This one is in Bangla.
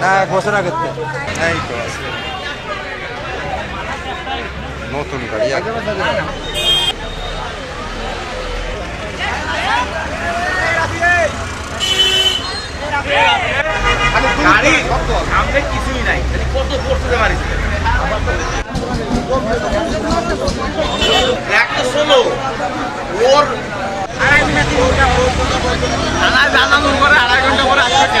না এক বছর আগে এই তো নতুন গাড়ি এক গাড়ি একটা ষোলো ওর আড়াই মিনিট ঘণ্টা আড়াই করে আড়াই ঘণ্টা পরে আসবে